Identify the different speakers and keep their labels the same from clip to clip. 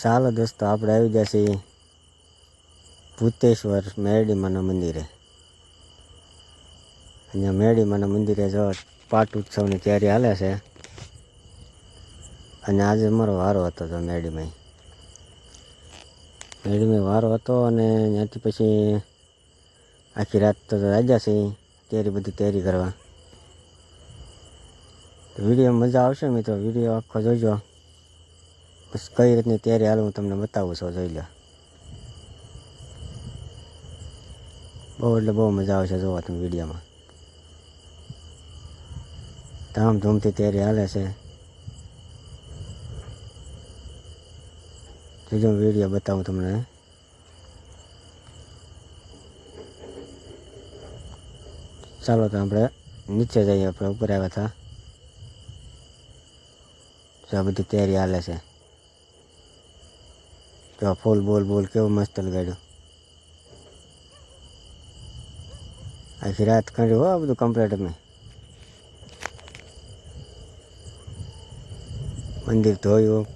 Speaker 1: ચાલો દોસ્તો, આપણે આવી છીએ ભૂતેશ્વર મેરડીમાના મંદિરે. અહીંયા મેરડીમાના મંદિરે જો પાટ ઉત્સવની તૈયારી હાલે છે. અને આજે મારો વારો હતો તો મેરડીમાં. મેરડીમાં વારો હતો અને ત્યાંથી પછી આખી રાત તો રાજા છે તૈયારી બધી તૈયારી કરવા. વીડિયો મજા આવશે મિત્રો, વીડિયો આખો જોજો. કઈ રીતની તૈયારી હાલ હું તમને બતાવું છું, જોઈ લો બહુ એટલે બહુ મજા આવશે જોવા તમે વિડીયોમાં. ધામધૂમથી તૈયારી હાલે છે. જોજો વીડિયો બતાવું તમને. ચાલો તો આપણે નીચે જઈએ, આપણે ઉપર આવ્યા હતા. જો, આ બધી તૈયારી હાલે છે. આ ફૂલ બોલ બોલ કેવો મસ્ત લગાડ્યું આખી રાત કર્યું હો આ બધું કમ્પ્લીટ મેં મંદિર ધોયું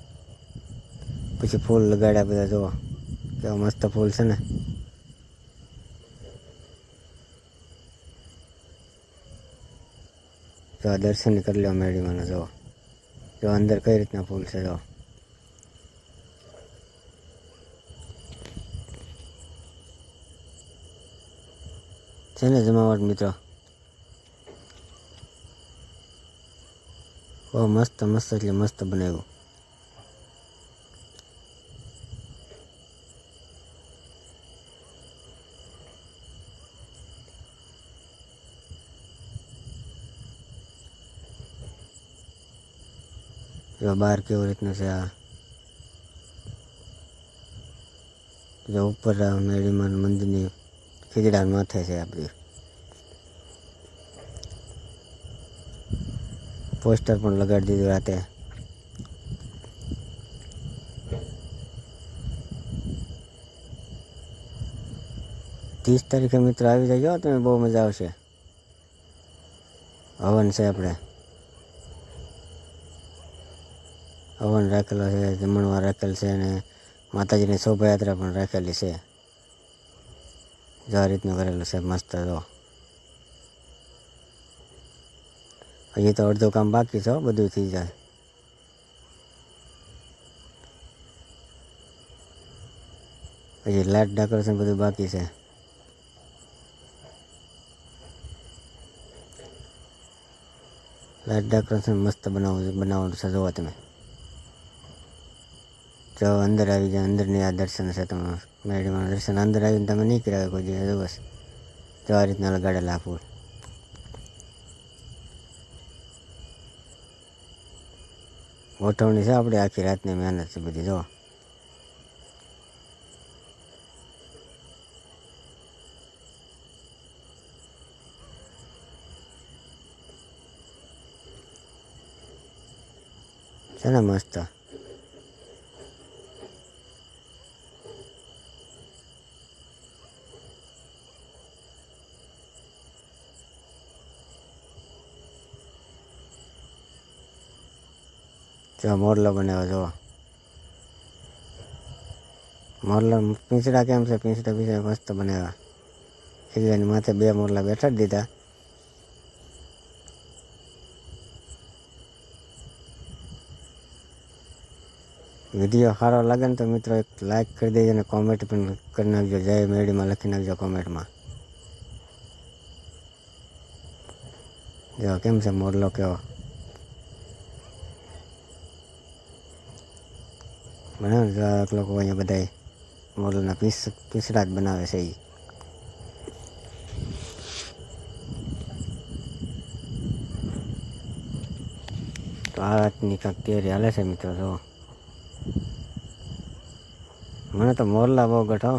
Speaker 1: પછી ફૂલ લગાડ્યા બધા જોવા કેવા મસ્ત ફૂલ છે ને દર્શન કરી લો મેળીમાં જોવા જો અંદર કઈ રીતના ફૂલ છે જો છે ને જમાવટ, મિત્રો? બહુ મસ્ત મસ્ત એટલે મસ્ત બનાવ્યું. જો બહાર કેવી રીતનું છે આ? જો ઉપર આ મેળીમાં મંદિરની ખીજડા માથે છે આપણી પોસ્ટર પણ લગાડી દીધું રાતે. ત્રીસ તારીખે મિત્રો આવી જાય. તમે બહુ મજા આવશે. હવન છે આપણે હવન રાખેલો છે, જમણવાર રાખેલ છે અને માતાજીની શોભાયાત્રા પણ રાખેલી છે. જો આ રીતનું કરેલું છે મસ્ત જો હજી તો અડધું કામ બાકી છે હો, બધું થઈ જાય હજી લાઇટ ડેકોરેશન બધું બાકી છે લાઇટ ડેકોરેશન મસ્ત બનાવવું બનાવવાનું છે જોવા તમે જો અંદર આવી જાય અંદરની આ દર્શન છે તમારું મેળીમાં દર્શન અંદર આવીને તમે નહીં કર્યા કોઈ દિવસ, બસ. તો આ રીતના લગાડેલા ફૂલ. ગોઠવણી છે આપણે આખી રાતની મહેનત છે બધી, જો. છે ને મસ્ત. જો મોરલો બનાવ્યો જો મોરલા પીંછડા કેમ છે? પીંછડા પીંછડા મસ્ત બનાવ્યા. એકબીજાની માથે બે મોરલા બેઠા જ દીધા. વીડિયો સારો લાગે ને તો મિત્રો એક લાઈક કરી દેજો અને કોમેન્ટ પણ કરી નાખજો. જય મેળીમાં લખી નાખજો કોમેન્ટમાં જો, કેમ છે મોરલો કેવો? બનાવે લોકો અહીંયા બધાય મોરલાના પીસ પીસડા જ બનાવે છે એ તો આ રાતની કાંક તૈયારી હાલે છે મિત્રો, જો. મને તો મોરલા બહુ ગઠો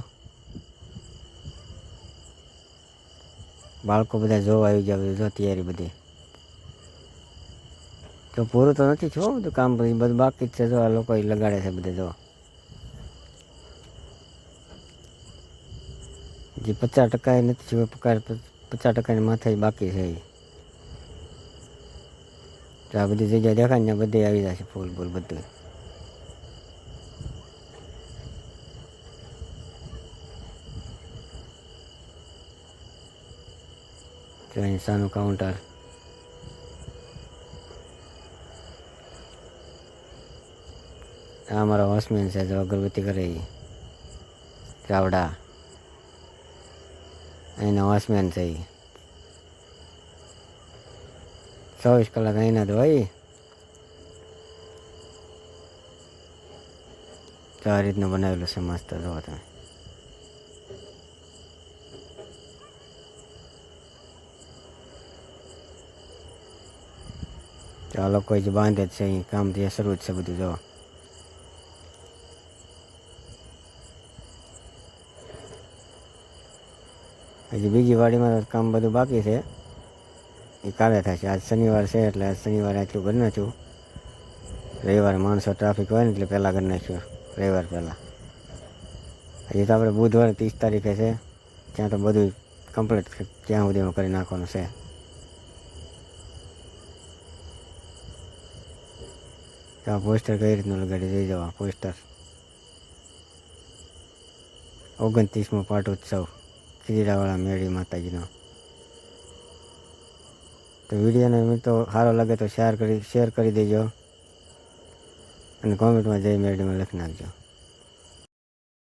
Speaker 1: બાળકો બધા જોવા આવી જાય જો તૈયારી બધી. તો પૂરું તો નથી છો બધું કામ બધું બાકી જ છે જો આ લોકો લગાડે છે બધે જો. જે પચાસ ટકા એ નથી થયું પચાસ ટકાની માથે બાકી છે તો આ બધી જગ્યા દેખાય ને બધે આવી જાય છે ફૂલ ફૂલ બધું. તો કાઉન્ટર આ અમારા વોચમેન છે, જો અગરબત્તી કરે. ચાવડા અહીંના વોચમેન છે. ચોવીસ કલાક અહીંના જ હોય તો આ રીતનું બનાવેલું છે મસ્ત જોવો તમે ચાલો કોઈ જ બાંધે જ છે અહીં કામ ત્યાં શરૂ જ છે બધું, જો હજી બીજી વાડીમાં કામ બધું બાકી છે. એ કાલે થશે આજ શનિવાર છે એટલે આજ શનિવારે આટલું કરી નાખ્યું. રવિવારે માણસો ટ્રાફિક હોય ને એટલે પહેલાં કરી નાખ્યું. રવિવાર પહેલાં. હજી તો આપણે બુધવારે ત્રીસ તારીખે છે. ત્યાં તો બધું કમ્પ્લીટ ત્યાં સુધીમાં કરી નાખવાનું છે. તો આ પોસ્ટર કઈ રીતનું લગાડી જઈ જવા. પોસ્ટર ઓગણત્રીસમો પાટ ઉત્સવ. ખીરાવાળા મેળી માતાજીનો. તો વિડીયોને મિત્રો સારો લાગે તો શેર કરી શેર કરી દેજો. અને કોમેન્ટમાં જય મેળીમાં લખી નાખજો.